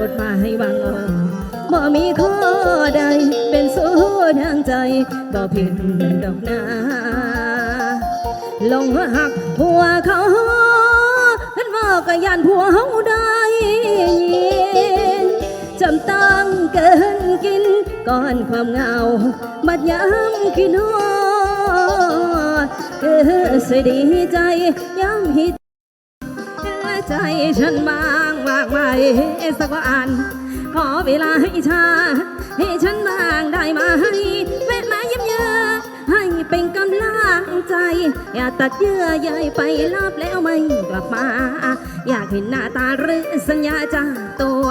กฎหมายบางอ่อนบ่มีข้อใดเป็นสู้ทางใจบ่ผิดดอกนาลงหักผัวเขาเห็นว่าก็ยันผัวเฮาได้ยินจำตั้งเกินกินก่อนความเหงาบัดย้ำคิดฮอดเออสวยดีใจย้ำฮิต ใจฉันบางมากมายสักวันขอเวลาให้ชา ให้ฉันบางได้ไหมแวะมาเยี่ยมเยือให้เป็นกำลังใจ อย่าตัดเยื่อใยไปลับแล้วไม่กลับมา อยากเห็นหน้าตาหรือสัญญาจากตัว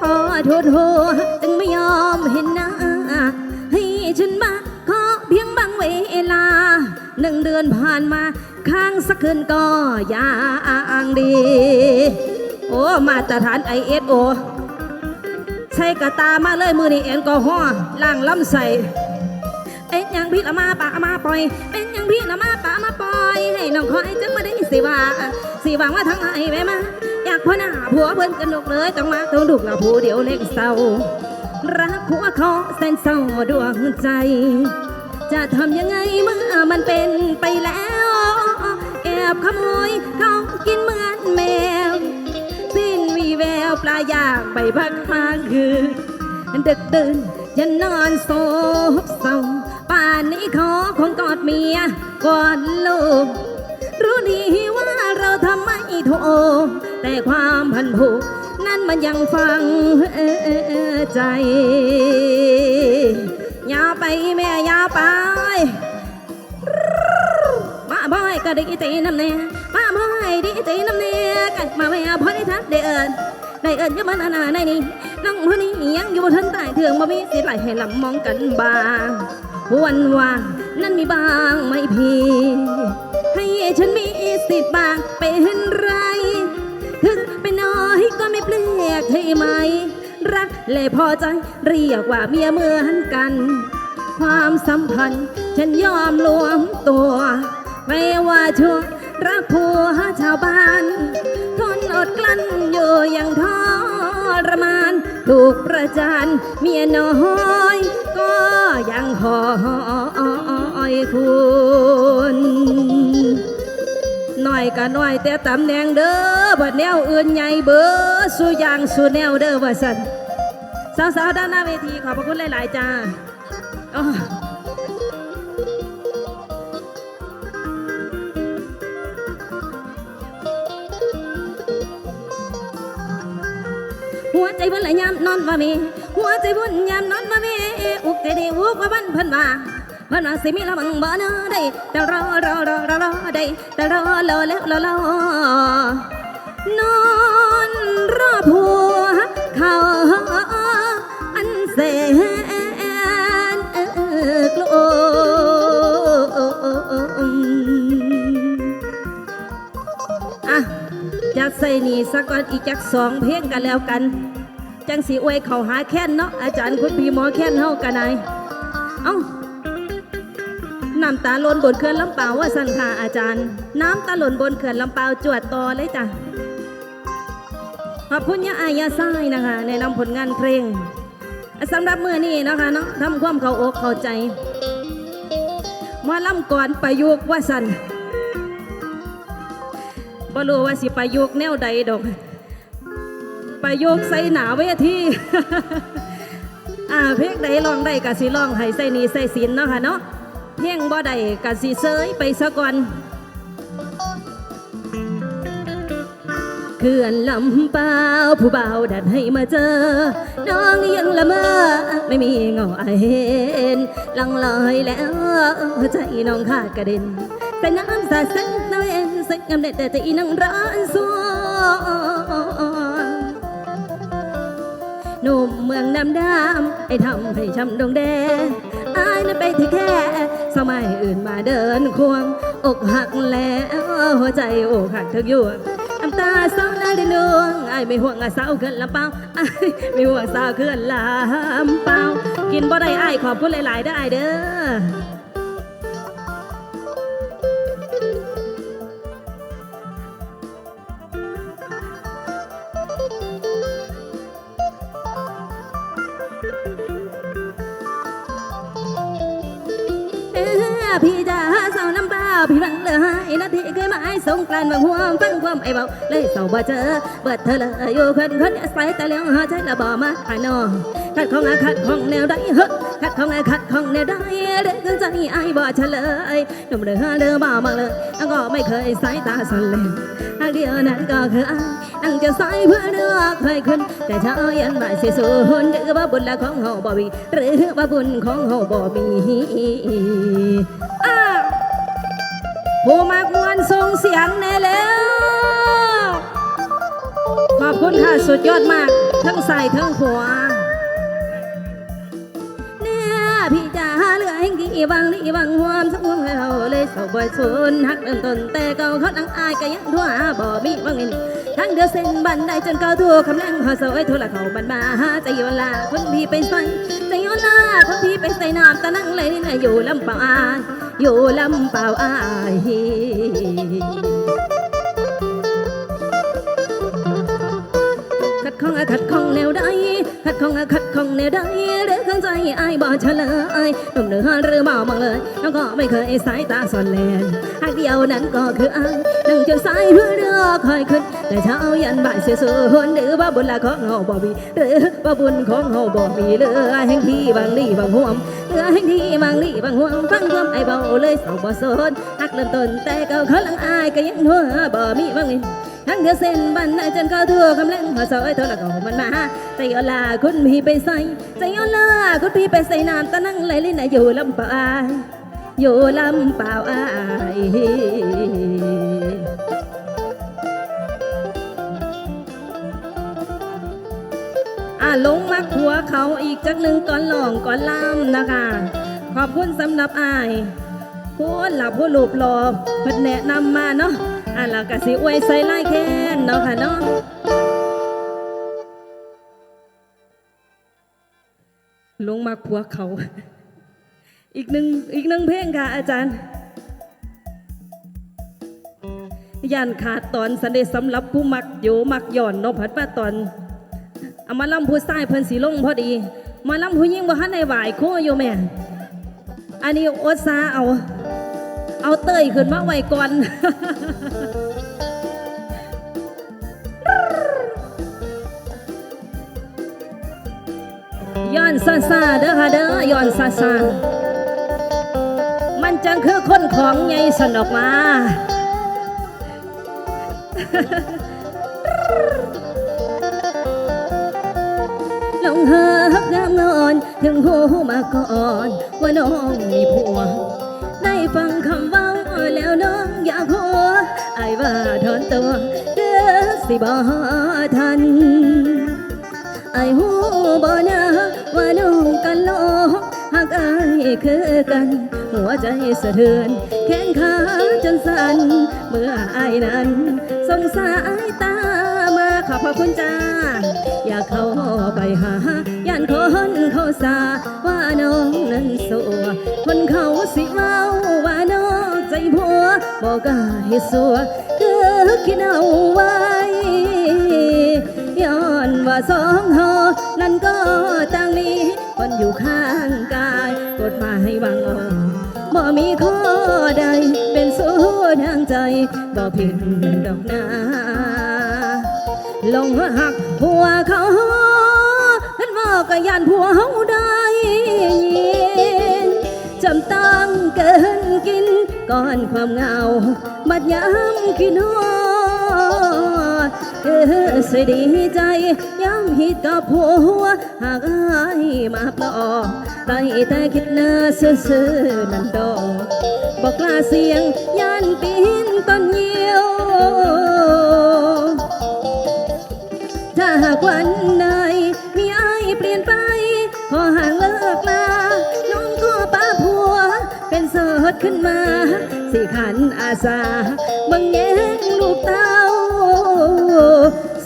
ขอโทษโทษจึงไม่ยอมเห็นหน้าให้ฉันมาขอเพียงบางเวลาหนึ่งเดือนผ่านมา ข้างสักคืนก็ยังดี โอ้ มาตรฐานไอเอสโอใช้กระตามาเลยมือนี่แอลกอฮอล์ล้างลำใส่เป็นย่างพี่ละมาปะมาปล่อย เป็นย่างพี่ละมาปะมาปล่อย ให้น้องคอยจังมาได้สิว่าสิหวังว่าทั้งไอ้แม่มาอยากพ่อหน้าผัวเพิ่นกันนกเลยต้องมาต้องดุกละผู้เดียวเล็กเศร้ารักผัวเขาแสนเศร้าดวงใจ จะทำยังไงเมื่อมันเป็นไปแล้ว บขโมยเขากินเหมือนแมว สิ้นวีแววปลายากไปพักมาคือดึกดื่นยันนอนโซบเศร้าป่านนี้ขอคงกอดเมียกอดลูกรู้ดีว่าเราทำไม่ถูกแต่ความพันผูกนั้นมันยังฟังใจอย่าไปแม่อย่าไป ก็ได้ตีน้ำเน่มาบ่อยดีตีน้ำเน่กันมาแม่พอได้ทักได้เอิญได้เอิญก็มันอนาในนี่น้องคนนี้ยังอยู่บนทันใต้เถืองบ่มีสิไหลให้ลำมองกันบางวันว่างนั่นมีบางไหม่พี่ให้ฉันมีสิทธิ์บางเป็นไร ถึงไปน้อยก็ไม่เปลียกให้ไหม รักและพอใจเรียกว่าเมียเหมือนกัน ความสัมพันธ์ฉันยอมรวมตัว ไม่ว่าช่วงรักผัวชาวบ้าน ทนอดกลั้นอยู่อย่างทรมาน ถูกประจานเมียน้อย ก็ยังหอยคุณหน่อยก็หน่อยแต่ตำแหน่งเด้อบัดแนวอื่นใหญ่เบอร์สู้อยางสู้แนวเด้อว่าสันสาวๆด้านหน้าเวทีขอบพระคุณหลาย ๆ จ้า หัวใจเพิ่นละยามนอนว่ามีหัวใจเพิ่นยามนอนว่ามีอุกใจดีอุกว่าบันเพิ่นว่าเพิ่นว่าสิมีละบังบ่เนอได้แต่รอรอรอรอรอได้แต่รอรอแล้วรอรอนอ สักก่อนอีกจักสองเพลงกันแล้วกัน จังสีอวยเขาหาแค้นเนาะอาจารย์คุณพี่หมอแค้นเฮากันนายเอ้าน้ำตาหล่นบนเขื่อนลำเปาว่าสันค่ะอาจารย์ น้ำตาหล่นบนเขื่อนลำเปาจวดต่อเลยจ้ะขอบคุณยาอายาไส้ายนะคะในนำผลงานเพลงสำหรับมือนี้นะคะเนาะทำความเข้าอกเข้าใจมาล่ำก่อนประยุกว่าสัน บ่รู้ว่าสิประยุกต์แนวใดดอกประยุกต์ใส่หนาเวทีอ่าเพลงใดลองได้กะสิลองให้ใส่หนีใส่สินเนาะค่ะเนาะเพ่งบ่ได้กะสิเซยไปซะก่อนเขื่อนลำเปล่าผู้เบ่าดันให้มาเจอ น้องยังละเมอไม่มีเงาไอเห็นลังลอยแล้วใจน้องขาดกระเด็นแต่น้ำสาดเส้นน้ำเอ็น สึกงามเด็ดแต่ตีนังร้อนสวงหนุ่มเมืองน้ำดำไอ้ทำให้ช้ำดงแดงอายนั้นไปที่แค่ สมัยอื่นมาเดินควง อกหักแล้วหัวใจอกหักทึกยวงน้ำตาสาวนาดินวงไอ้ไม่ห่วงอาสาวเขื่อนลำเปล่าไอ้าไม่ห่วงสาวเขื่อนลำเปล่ากินบ่ได้ไอ้ขอบคุณหลาย ๆ ได้ออ้ายเด้อ พี่จ๋าสาวน้ำเปล่าพี่บังเลยนาทีเคยหมายสงกรานต์บางหัวฟังความไอ้เบาเลยเศร้าบ่เจอเบิดเธอเลยอยู่คนคนใส่แต่เลี้ยงหาใจละบ่มาหานอขัดของอาขัดของแนวไดเฮ้ ขัดของอาขัดของแนวใดเรื่องกันใจไอ้บ่เฉลยหนุ่มเดือเดือบ่ามาเลยก็ไม่เคยสายตาสั่นเลยอันเดียวนั้นก็คือไอ้นั่งจะใส่เพื่อเลือเคยขึ้นแต่เช้ายันบ่ายเสียสูญหรือว่าบุญละของเฮาบ่มีหรือว่าบุญของเฮาบ่มีอ้าผู้มากวนส่งเสียงแน่แล้วขอบคุณค่ะสุดยอดมาก ทั้งใส่ทั้งหัว พี่จ๋าเลือแห่งกี่บางนี่บางหวมสักวงให้เราเลยเศร้าบ่อยชนหักเริ่มต้นแต่เก่าเขาดังอายก็ยังทั่วบ่มีบางเงินทั้งเดือเส้นบันไดจนเก่าทั่วคำแรงหอสวยโทรเขาบันมาใจยลาคนพี่ไปใส่ใจยลาคนพี่ไปใส่น้ำตะนั่งเลยนี่นะอยู่ลำเปล่าอายอยู่ลำเปล่าอาย ขัดข้องอะขัดของแนวใดขัดข้องอะขัดข้องแนวใดหรือข้างใจไอ้บ่เฉลยหนุ่มเนื้อหรือบ่มองเลยน้องก็ไม่เคยสายตาสอนแลนหากเดียวนั้นก็คืออ้ายนั่งจนสายเพื่อเรือคอยขึ้น แต่เช้ายันบ่ายเสียสูญหรือว่าบุญละของเฮาบ่มีหรือว่าบุญของเฮาบ่มีเหลือแห่งที่บางลี่บางห่วงเหลือแห่งที่บางลี่บางห่วงฟังความไอ้เบาเลยเศร้าบ่สนหักเริ่มต้นแต่เก่าเขาลังอายก็ยังหัวบ่มีบางเงิน ทั้งเดือเส้นบันไดจนเข้าทั่วกำลังหัวซอยโทรก็มันมาใจยอลาคุณพี่ไปใส่ใจยอลาคุณพี่ไปใส่น้ำตะนั่งไหลเลยนะอยู่ลำปาอยอยู่ลำเปล่าอายอะลงมาขัวเขาอีกจักหนึ่งก่อนหลองก่อนล่ำนะคะ ขอบคุณสำหรับอายผู้หลับผู้หลบหลอบเพิ่นแนะนำมาเนาะ อะแล้วก็สิอวยใส่ลายแคนเนาะค่ะเนาะลงมาพัวเขา อีกหนึ่งอีกหนึ่งเพลงค่ะ อาจารย์ยันขาดตอนสันเดสำหรับผู้มักโยมักหย่อนนพัดป้าตอนเอามาล่ำผู้ใต้เพิ่นสีลงพอดี มาล่ำผู้ยิ่งบ่ฮันในหวายโคอยู่แม่ อันนี้โอตซาเอา เอาเตยขึ้นมาไว้ก่อน ย้อนซาซาเด้อค่ะเด้อย้อนซาซามันจังคือคนของใหญ่สนออกมาลงเฮิกงามงอน ถึงหูมาก่อน ว่าน้องมีผัว ไอ้ว่าถอนตัวเด้อสิบ่ทัน ไอ้หูบ่นะว่าน้องกันโลกหากไอ้คือกัน หัวใจสะเทือน แขนขาจนสั่นเมื่อไอ้นั้น สงสายตามาขอบพระคุณจ้า อยากเข้าไปหาย่านคนเขาสาว่าน้องนั้นสัวคนเขาสิเมาว่าน้อง ใจผัวบอกกล้าให้สัวคือคิดเอาไว้ย้อนว่าสองเฮานั้นก็ต่างมีคนอยู่ข้างกายกฎหมายบางออกบ่มีข้อใดเป็นสู้ทางใจบ่ผิดดอกนาลงหักผัวเขาเห็นว่าก็ยานผัวเฮาได้ยินจำตั้งเกินกิน ก้อนความเหงา บัดย้ำคิดฮอดเออสวยดีใจย้ำฮิตกับผัว หากอายมาปลอกได้แต่คิดเนื้อซื่อๆนั่นดอกบอกกล้าเสียงย่านปี ขึ้นมา สิขันอาสาบังแยงลูกเต้า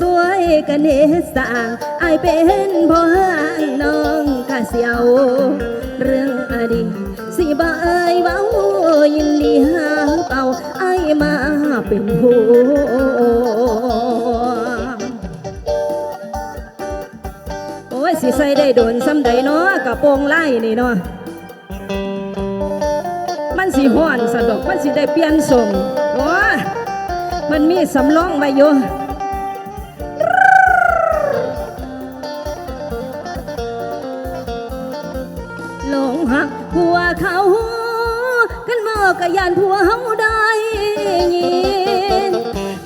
สวยกันเนสร้างไอายเป็นพ่อห้างน้องกะเสียว เรื่องอดีตสิบ่เอ่ยเว้ายินดีหาเป่าไอายมาเป็นผัวโอ้ยสิใส่ได้โดนซ้ำใดเนาะกระโปรงไล่นี่เนาะ สิห้อนสะดอกมันสิได้เปลี่ยนส่งโอ้มันมีสำรองไว้อยู่หลงหักผัวเขากันเมอกะยานผัวเฮาได้ยิน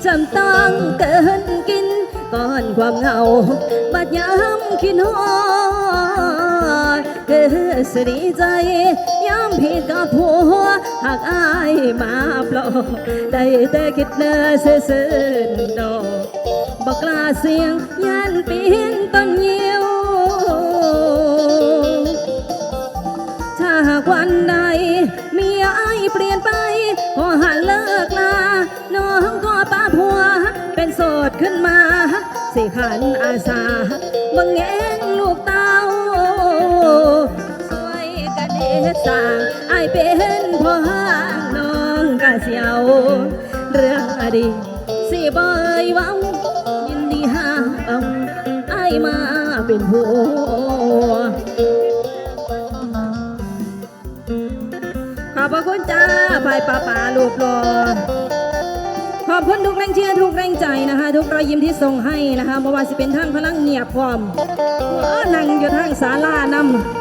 จำต้องเกินกินก่อนความเหงาบัดยามคิดฮอด เกิดสดีใจยามผิดกับผัวหากอายมาปลอบได้แต่คิดเนื้อซื่อดอกบอกลาเสียงยันปีนต้นยิวถ้าหากวันใดเมียไอายเปลี่ยนไปขอหันเลิกลาน้องก็ป้าผัว เป็นโสดขึ้นมา สิขันอาสาบังแงงลูกตา กันเดสร้างไอายเป็นพ่อห้างน้องกะเสียว เรื่องอดีตสิบอยว้ายินดีห้าเอาไอายมาเป็นผัวขอบพระคุณจ้าภายป่าป่าลูกหลอขอบคุณทุกแรงเชียร์ทุกแรงใจนะคะ ทุกรอยยิ้มที่ส่งให้นะคะไม่ว่าสิเป็นทางพลังเงียบพร้อมนั่งอยู่ทางศาลานำ